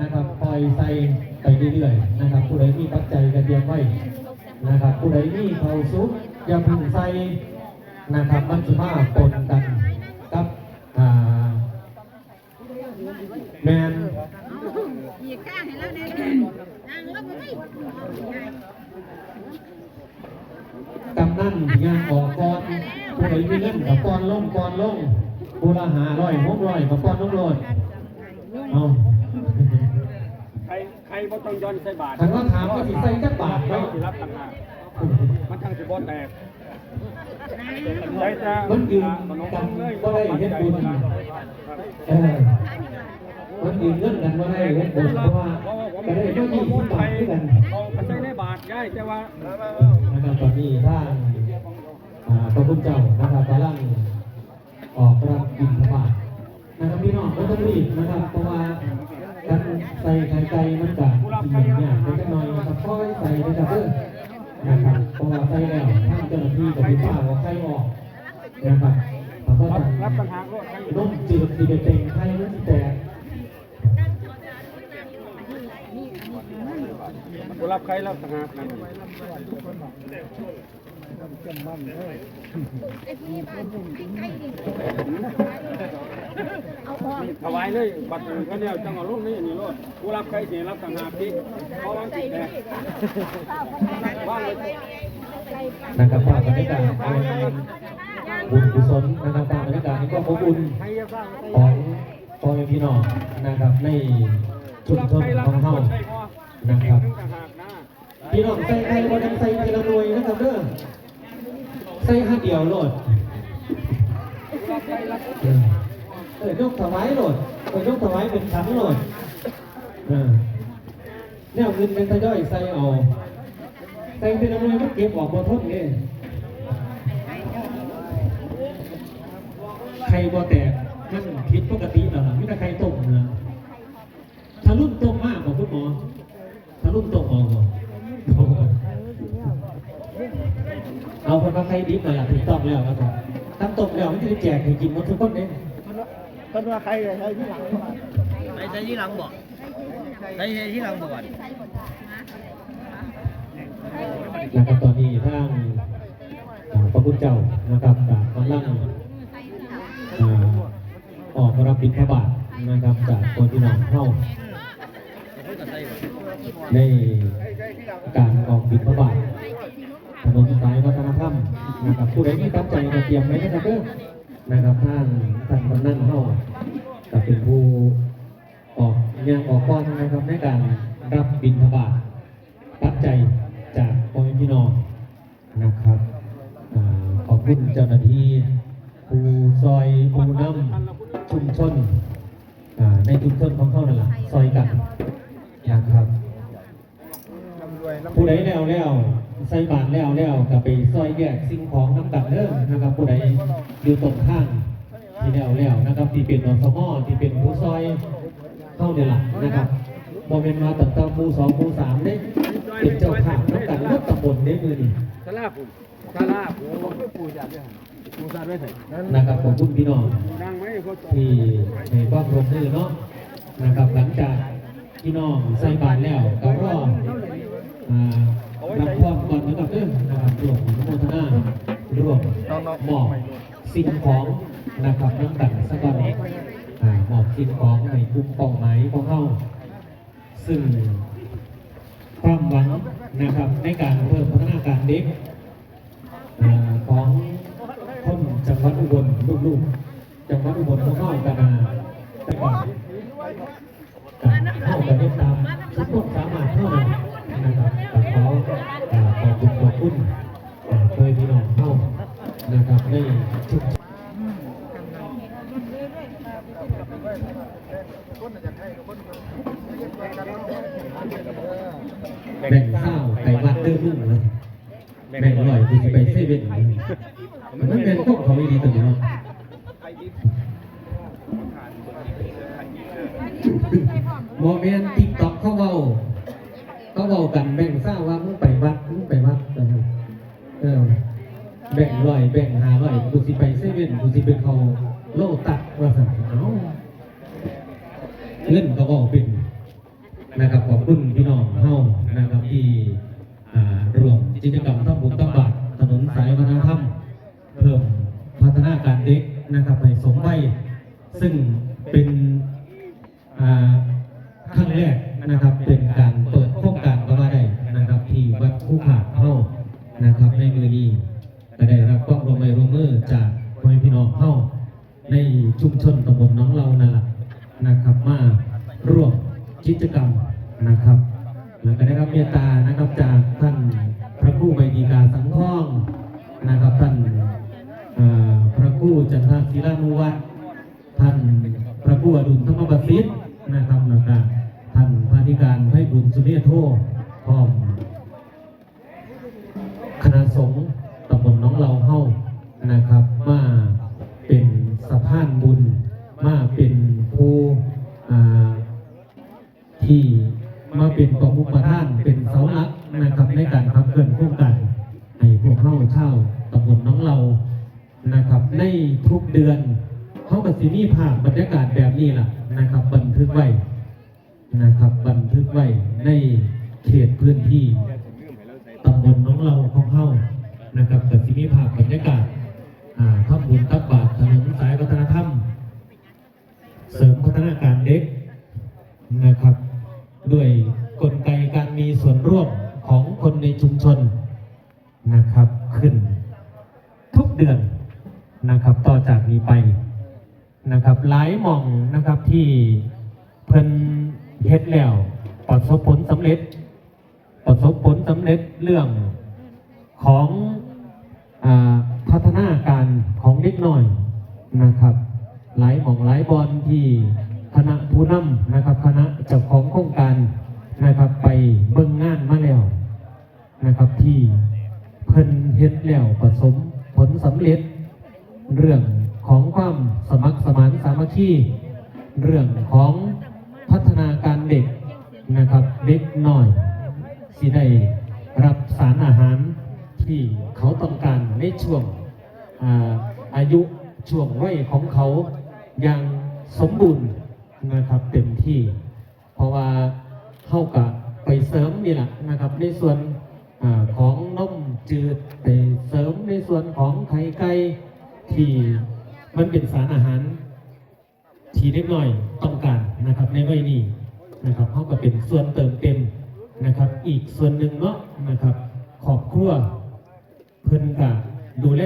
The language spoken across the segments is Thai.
นะครับคอยใส่ไปเรื่อยๆนะครับผู้ใดมีปัจจัยก็เตรียมไว้นะครับผู้ใดมีเขาซุปอย่าพึ่งใส่นะครับมันสิมาปนกันกับอ่าแมนกำนั่นงานออกก่อนผู้ใดมีเงินกับก่อนลงก่อนลงผู้ละหาร้อยหกร้อยกับก่อนลงโลดเอา บ่ต้องย้อนใส่บาทคันว่าถามว่าสิใส่จักบาทเราเนาะสิรับต่างหากมันทั้งสิบ่แตกใจจะมันยืนกันก็ได้เฮ็ดบุญเออมันยืนเงินกันว่าได้เฮ็ดบุญเพราะว่าก็ได้เมื่อยี่สิบบาทด้วยกันเอาไปใส่ในบาทได้แต่ว่านะครับตอนนี้ทางอ่าพระพุทธเจ้านะครับกำลังออกรับบิณฑบาตนะครับพี่น้องไม่ต้องรีบนะครับเพราะว่าการ ใส่ไข่ไก่มันกับสิ่งเนี่ยมันจะน้อยนะครับค่อยใส่ไปกับเด้อนะครับเพราะว่าใส่แล้วท่านเจ้าหน้าที่กับพี่ป้าเอาไข่ออกนะครับเพราะว่ารับรับต่างหากรถใครน้มจืดที่เป็นเต็งไข่มันสิแตกกูรับใครรับต่างหากนั่น ถวายเลยบัตรเขาเนี่ยจังเอาลูกนี่นี่รถกูรับใครเสิรับต่างหากที่เพราว่าติดแตกว่างเลยนะครับฝากบรรยากาศบุญกุศลนะครับฝากบรรยากาศนี้ก็ขอบคุณของพ่อแม่พี่น้องนะครับในชุมชนของเฮานะครับ พี่น้องใส่ไข่บ่ต้องใส่ทีละหน่วยนะครับเด้อใส่ห้าเดียวโหลดเออยกถวายโหลดเออยกถวายเป็นขันโหลดเออแนวเงินเป็นทยอยใส่เอาใส่ทีละหน่วยมันเก็บออกบ่ทนเด้ไข่บ่แตกมันผิดปกติแล้วล่ะมีแต่ไข่ต้มนะถ้ารุ่นต้มมากกว่าคุณหมอถ้ารุ่นต้มออกบ่ เอาคนมาใครดิบหน่อยล่ะถูกต้องแล้วครับผมตั้งตกแล้วไม่ได้แจกให้กินหมดทุกคนเองเพิ่นว่าใครใครที่หลังใส่ใส่ที่หลังบอกใส่ใส่ที่หลังบอกก่อนนะครับตอนนี้ทางอ่าพระพุทธเจ้านะครับจากกำลังอ่าออกมารับบิณฑบาตนะครับจากคนที่นองเข้าเพิ่นก็ใส่บ่ใน การออกบิณฑบาตถนนสายวัฒนธรรมนะครับผู้ใดมีตั้งใจมาเตรียมไว้นะครับเด้อนะครับท่านท่านกำนันเข้าจะเป็นผู้ออกยังออกก้อนนะครับในการรับบิณฑบาตปัจจัยจากพ่อแม่พี่น้องนะครับขอบคุณเจ้าหน้าที่ผู้ซอยผู้นำชุมชนในชุมชนของเขานั่นแหละซอยกันนะครับ ผู้ใดแล้วแล้วใส่บาตรแล้วแล้วก็ไปซอยแยกสิ่งของน้ำกันเด้อนะครับผู้ใดอยู่ตรงข้างที่แล้วแล้วนะครับที่เป็นอสมอที่เป็นผู้ซอยเข้าเดี๋ยวหลันะครับโมเมนต์มาตั้งแต่หมู่สองหมู่สามเด้เป็นเจ้าภาพน้ำกันรถตำบลเด้มือนี่สลาผมสลาผมปูจัดด้วยปูจัดด้วยใส่นะครับขอบคุณพี่น้องดังไหมพอที่ในความร่วมมือเนาะนะครับหลังจากพี่น้องใส่บาตรแล้วก็รอ อ่ารับพรก่อนนะครับเด้อนะครับร่วมอนุโมทนาร่วมมอบสิ่งของนะครับน้ำกันสักก่อนมอบสิ่งของในกลุ่มเป้าหมายของเขาซึ่งความหวังนะครับในการเพิ่มพัฒนาการเด็กของคนจังหวัดอุบลลูกๆจังหวัดอุบลของเขากันนาแต่ก่อน แบ่งข้าวไก่วัดเด้อลูกนะแบ่งอร่อยคือสิไปเซเว่นเลยมันไม่เป็นพวกเขาไม่ดีตัวนี้เนาะ โลตัดว่าสั่นเอ้าก็เป็นนะครับขอบคุณพี่น้องเฮานะครับที่อ่ารวมกิจกรรมทั้งบุญทั้งบาทถนนสายวัฒนธรรมเพิ่มพัฒนาการเด็กนะครับให้สมวัยซึ่งเป็นครั้งแรกนะครับเป็นการเปิดโครงการก็ว่าได้นะครับ ที่วัดผู้ขาดเฮานะครับในมือนี้ก็ได้รับความร่วมมือร่วมมือจากพ่อพี่น้องเฮาในชุมชนตำบลน้องเรานั่นแหละ นะครับมาร่วมกิจกรรมนะครับแล้วก็ได้รับเมตตานะครับจากท่านพระครูใบดีกาสังทองนะครับท่านพระครูจันทศิลานุวัฒน์ท่านพระครูอดุลธรรมประสิทธิ์นะครับแล้วก็ท่านพระธิการไพบุญสุเนียโทพร้อมคณะสงฆ์ตำบลน้องเราเฮ้านะครับมาเป็นสะพานบุญ เป็นประมุขประธานเป็นเสาหลักนะครับในการขับเคลื่อนโครงการให้พวกเข้าเช่าตำบลน้องเรานะครับ ในทุกเดือนเขากับสิมีภาพบรรยากาศแบบนี้ล่ะนะครับ บันทึกไว้นะครับ บันทึกไว้ในเขตพื้นที่ตำบลน้องเราของเฮานะครับกับสิมีภาพบรรยากาศอ่าข้าบุญตักบาทถนนสายวัฒนธรรม เสริมพัฒนาการเด็กนะครับ ด้วยกลไกการมีส่วนร่วมของคนในชุมชนนะครับขึ้น ทุกเดือนนะครับต่อจากนี้ไปนะครับ หลายหม่องนะครับที่เพิ่นเฮ็ดแล้วประสบผลสำเร็จ ประสบผลสำเร็จเรื่องของอพัฒนาการของเด็กน้อยนะครับ หลายหม่องหลายบอลที่คณะผู้นำนะครับ คณะเจ้าของโครงการนะครับไปเบิ่งงานมาแล้วนะครับที่เพิ่นเฮ็ดแล้วประสมผลสำเร็จ เรื่องของความสมัครส มานสามัคคีเรื่องของพัฒนาการเด็กนะครับเด็กน้อยที่ได้รับสารอาหารที่เขาต้องการในช่วงอาอายุช่วงวัยของเขาอย่างสมบูรณ์นะครับเต็มที่ เพราะว่าเข้ากับไปเสริมนี่แหละนะครับในส่วนอของนมจืดไปเสริมในส่วนของไข่ไก่ที่มันเป็นสารอาหาร ที่เล็กน้อยต้องการนะครับในวัยนี้นะครับเขาก็เป็นส่วนเติมเต็มนะครับ อีกส่วนหนึ่งเนาะนะครับขอบครัวเพิ่นกับดูแล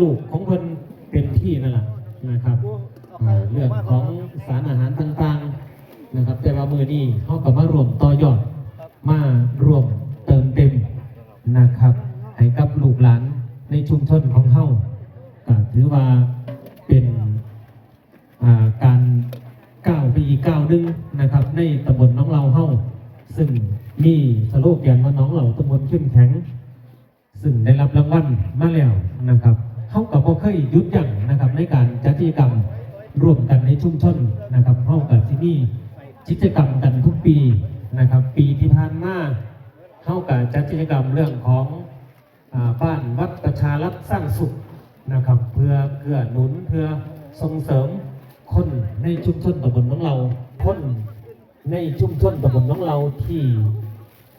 ลูกๆของเพิ่นเป็นที่นั่นแหละนะครับเรื่องของสารอาหารต่างๆนะครับ แต่ว่ามือนี้เขาก็มารวมต่อยอด ซึ่งได้รับรางวัลมาแล้วนะครับเขากับพ่เคยยุดยั้งนะครับในการจัดกิจกรรมร่วมกันในชุมชนนะครับเข้ากับที่นี่กิจกรรมกันทุกปีนะครับ ปีที่ผ่านมาเข้ากับจัดกิจกรรมเรื่องของอบ้านวัดประชารัฐสร้างสุขนะครับ เพื่อเกื้อหนุนเพื่อส่งเสริมคนในชุมชนตำบลของเราคนในชุมชนตำบลของเราที่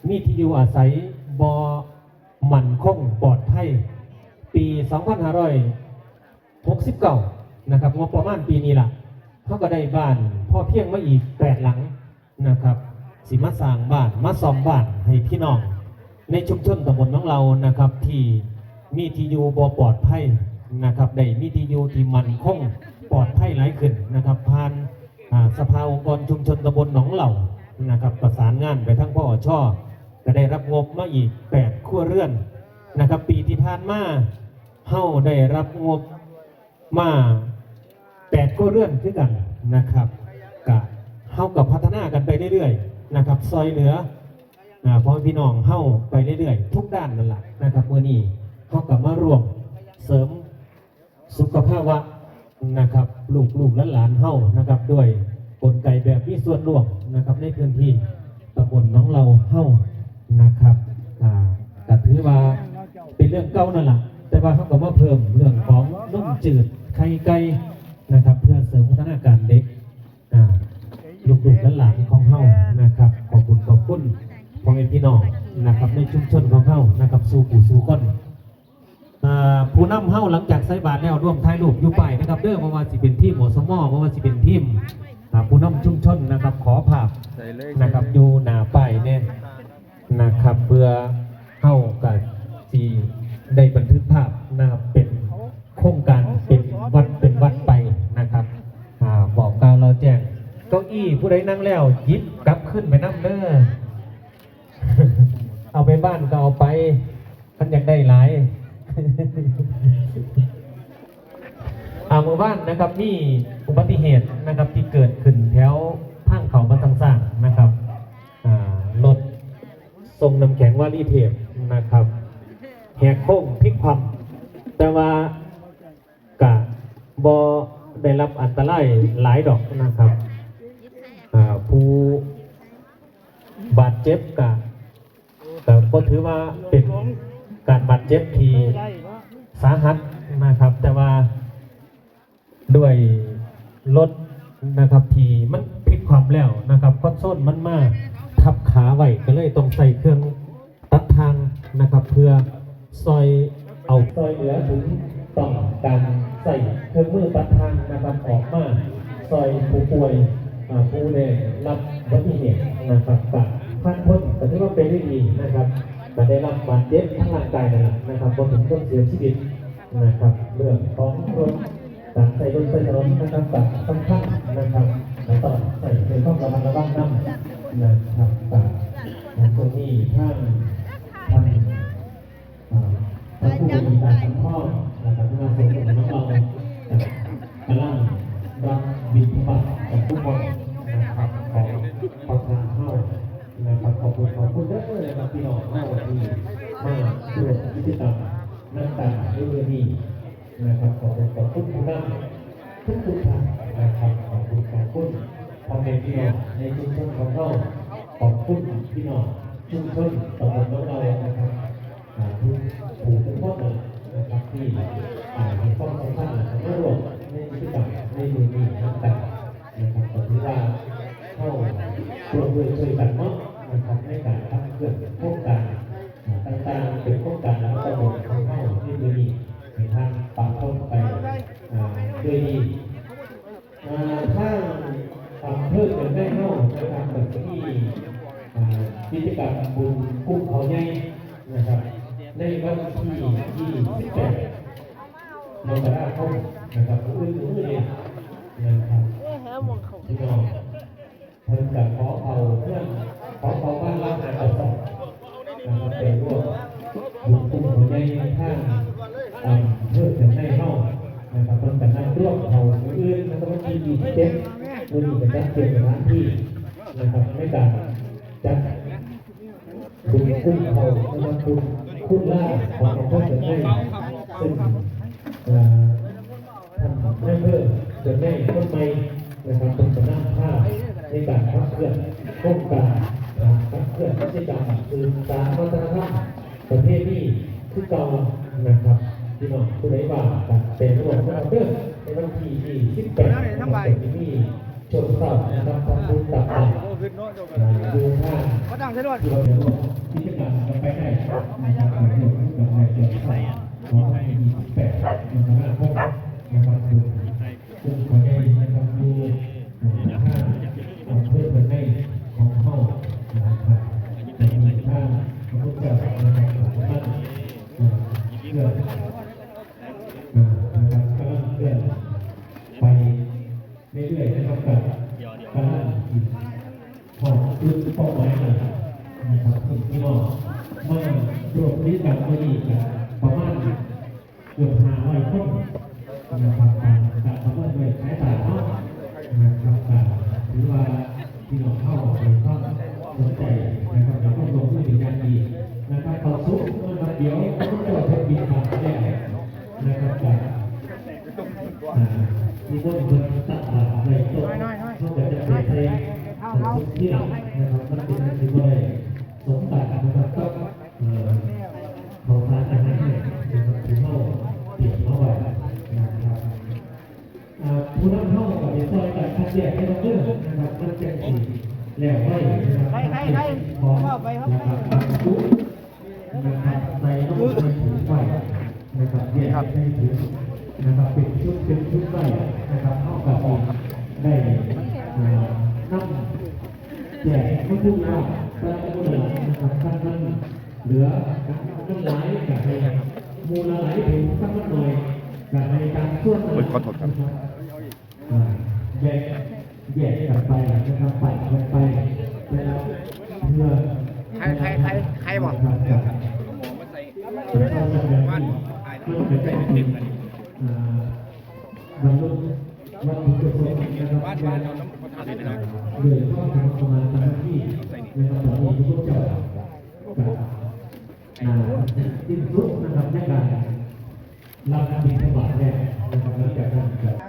มีที่อยู่อาศัยบอ มั่นคงปลอดภัยปี 2569 นะครับงบประมาณปีนี้ล่ะเขาก็ได้บ้านพ่อเพียงมาอีก8หลังนะครับสิมาสร้างบ้านมาซ่อมบ้านให้พี่น้อง ในชุมชนตำบลของเรานะครับ ที่มีที่อยู่บ่ปลอดภัยนะครับได้มีที่อยู่ที่มั่นคงปลอดภัยหลายขึ้นนะครับผ่านสภาองค์กรชุมชนตำบลหนองเหล่านะครับประสานงานไปทั้งพ่อช่อ ก็ได้รับงบมาอีก8ครัวเรือนนะครับ ปีที่ผ่านมาเฮาได้รับงบมา8ครัวเรือนคือกันนะครับกะเฮากับพัฒนากันไปเรื่อยๆนะครับ ซอยเหลืออ่าพ่อมพี่น้องเฮาไปเรื่อยๆ ทุกด้านนั่นแหละนะครับมื่อนี้เฮากับมารวมเสริมสุขภาวะนะครับลูกลูกและหลานเฮานะครับ ด้วยกลไกแบบมีส่วนร่วมนะครับในพื้นที่ตำบลน้องเราเฮา นะครับอ่าแต่ถือว่าเป็นเรื่องเก่านั่นแหละแต่ว่าเขาก็มาเพิ่มเรื่องของนุ่มจืดไข่ไก่นะครับเพื่อเสริมพัฒนาการเด็กอ่าลูกๆและหลานของเฮานะครับ ขอบแม่พี่น้องนะครับในชุมชนของเฮานะครับสู่ผู้สู่คนผู้นำเฮาหลังจากใส่บาตรแล้วร่วมถ่ายรูปอยู่ไปนะครับเด้อเพราว่าสิเป็นทีมหมอสมอเพราว่าสิเป็นทีมอ่ผู้นำชุมชนนะครับขอภาพนะครับ นะครับเพื่อเข้ากับที่ได้บันทึกภาพนะครับเป็นโครงการเป็นวัดเป็นวัดไปนะครับอ่าบอกกล่าวเราแจ้งเก้าอี้ผู้ใดนั่งแล้วยิบกลับขึ้นไปนั่งเด้อเอาไปบ้านก็เอาไปท่านอยากได้หลายอาหมู่บ้านนะครับนี่อุบัติเหตุนะครับที่เกิดขึ้นแถว รงน้ำแข็งว่ารีเทปนะครับแหกโค้งพลิกความแต่ว่ากะบอได้รับอันตรายหลายดอกนะครับผู้บาดเจ็บกะแต่ก็ถือว่าเป็นการบาดเจ็บที่สาหัสนะครับ แต่ว่าด้วยรถนะครับที่มันพลิกความแล้วนะครับคอนโซลมันมาก ทับขาไว้ก็เลยต้องใส่เครื่องตัดทางนะครับ เพื่อซอยเอาซอยเหลือถึงต้องการใส่เครื่องมือตัดทางนะครับออกมาซอยผู้ป่วยผู้ได้รับอุบัติเหตุนะครับกับท่านพ้นแต่ที่ว่าเป็นได้ดีนะครับแต่ได้รับบาดเจ็บทั้งร่างกายนะนะครับพอถึงต้องเสียชีวิตนะครับเรื่องของรถการใส่บนถนนนะครับกับค่อนข้างนะครับแล้วก็ใส่เป็นต้องระมัดระวังน้ำนะครับกับตรงนี้ท่านท่านอ่าท่านผู้บริการสังข้อนะครับที่มาส่งเสริมน้องเรากำลังรับบิณฑบาตกับทุกคนนะครับของประธานเข้านะครับขอบคุณขอบคุณเด้อนะครับพี่น้องหน้าวันนี้มาร่วมกิจกรรมน้ำตาเรื่องนี้นะครับขอบคุณขอบคุณทุกท่านทุกทุกท่านนะครับขอบคุณขอบคุณ พ่อแม่พี่น้องในชุมชนของเราขอบคุณพี่น้องชุมชนตำบลของเรานะครับอ่าทุกผู้ทุกคนนะครับที่อ่ามีความสำคัญและร่วมในกิจกรรมในมือนี้ต่างๆนะครับผมคิดว่าเข้าร่วมด้วยช่วยกันเนาะนะครับในการทำเครื่องโครงการ กราคมนะครับอื่นอื่นเนี่ยนะครับพี่น้องเพิ่นกับขอเอาเพื่อนขอเอาบ้านรักงานประสบนะครับเป็นร่วมบุญกุ้งเขาใหญ่ท่านเพื่อจะให้เข้านะครับคนแต่นั่งร่วมเขาอื่นนะครับวันที่ยี่สิบเจ็ดวันนี้จะจัดเตรียมสถานที่นะครับในการจัดบุญคุ้มเขานะครับบุญคุ้มล่าของหลวงพ่อเกิดให้ซึ่ง พิ่มเกิดให้ต้นไม้นะครับเป็นสนามภาพในการขับเคลื่อนโครงการอ่าขับเคลื่อนกิจกรรมสื่อสารวัฒนธรรมประเทศนี้คือเก่านะครับพี่น้องผู้ใดว่ากันเป็นระบบนะครับเด้อในวันที่28นะครับมีชนเผ่านะครับทำบุญตักบาตรโอ้ขึ้นตัดูท่าก็ดังใช่ด้วยที่เราเดี๋ยวกิจกรรมจะไปได้นะครับเดี๋ยวกับนายเจ้าใส่ของให้28นะครับนะครับ พี่น้องมารวมนิการไม่ดีกันประมาณเกือบห้าร้อยคนนะครับการการประเมินด้วยสายตาเนาะนะครับการถือว่าพี่น้องเข้าในความสนใจนะครับแล้วก็ลงมือเป็นอย่างดีนะครับต่อสู้เมื่อวันเดียวก็ต้องเกิดเป็นบินผ่านแน่นะครับจากมีคนคนตัดขาในตัวเขาจะจะเป็นใช้สุดที่หลังนะครับมันเป็นสิ่งที่ สมบัตินะครับก็เขาทานอาหารเนี่ยนะครับถือเข้าเปลี่ยกเข้าไปนะครับผู้นำเข้ากับในซอยการคัดแยกให้เราเลือกนะครับมันเป็นสิ่งแล้วไว้นะครับใครใครใครพร้อมว่าไปครับนะครับจุดนะครับใส่ลงไปถึงไฟนะครับแยกให้ถึงนะครับเป็นชุดเป็นชุดไฟนะครับเข้ากับอีกได้อ่านำแจกให้ทุกเราแต่ก็เหลือ นะครับท่านนั้นเหลือน้ำไหลกับให้มูลไหลถึงสักหน่อยกับในการส่วนโอ้ยขอโทษครับอ่าแยกแยกกันไปนะครับปั่นกันไปแล้วเพื่อใครใครใครใครบอกครับครับแล้วก็จะเป็นเพื่อเป็นการติดอ่าบรรลุวัตถุประสงค์นะครับบ้านบ้านเราต้องประทานนะหรือก็ทำประมาณตามที่นะครับตอนนี้ทุกเจ้ากับ อ่าสิ้นสุดนะครับในการรับการบินทบาทแรกนะครับหลังจากนั้นก็